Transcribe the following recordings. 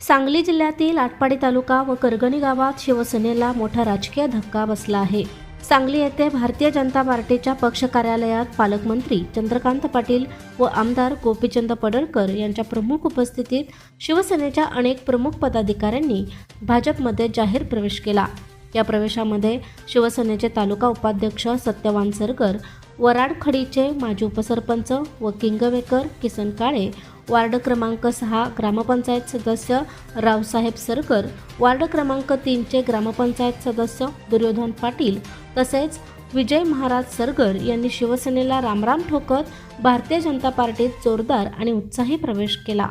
सांगली जिल्ह्यातील आटपाडी तालुका व करगणी गावात शिवसेनेला मोठा राजकीय धक्का बसला आहे. सांगली येथे भारतीय जनता पार्टीच्या पक्ष कार्यालयात पालकमंत्री चंद्रकांत पाटील व आमदार गोपीचंद पडळकर यांच्या प्रमुख उपस्थितीत शिवसेनेच्या अनेक प्रमुख पदाधिकाऱ्यांनी भाजपमध्ये जाहीर प्रवेश केला. या प्रवेशामध्ये शिवसेनेचे तालुका उपाध्यक्ष सत्यवान सरकर वराडखडीचे माजी उपसरपंच व किंगवेकर किसन काळे वार्ड क्रमांक सहा ग्रामपंचायत सदस्य रावसाहेब सरकर. वार्ड क्रमांक तीनचे ग्रामपंचायत सदस्य दुर्योधन पाटील. तसेच विजय महाराज सरगर यांनी शिवसेनेला रामराम ठोकत भारतीय जनता पार्टीत जोरदार आणि उत्साही प्रवेश केला.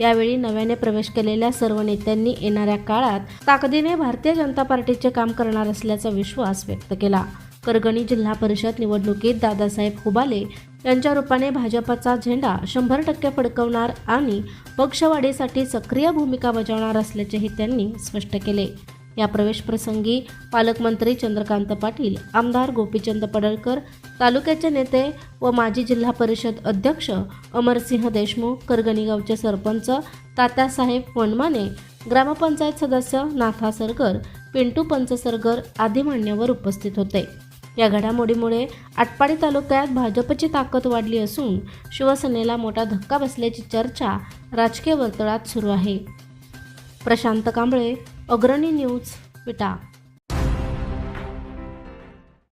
यावेळी नव्याने प्रवेश केलेल्या सर्व नेत्यांनी येणाऱ्या काळात ताकदीने भारतीय जनता पार्टीचे काम करणार असल्याचा विश्वास व्यक्त केला. करगणी जिल्हा परिषद निवडणुकीत दादासाहेब हुबाले यांच्या रूपाने भाजपचा झेंडा शंभर टक्के फडकवणार आणि पक्षवाढीसाठी सक्रिय भूमिका बजावणार असल्याचेही त्यांनी स्पष्ट केले. या प्रवेशप्रसंगी पालकमंत्री चंद्रकांत पाटील आमदार गोपीचंद पडळकर तालुक्याचे नेते व माजी जिल्हा परिषद अध्यक्ष अमरसिंह देशमुख करगणी गावचे सरपंच तात्यासाहेब वनमाने ग्रामपंचायत सदस्य नाथा सरगर पिंटू पंचसरगर आदी मान्यवर उपस्थित होते. या घडामोडीमुळे आटपाडी तालुक्यात भाजपची ताकद वाढली असून शिवसेनेला मोठा धक्का बसल्याची चर्चा राजकीय वर्तुळात सुरू आहे. प्रशांत कांबळे अग्रणी न्यूज विटा.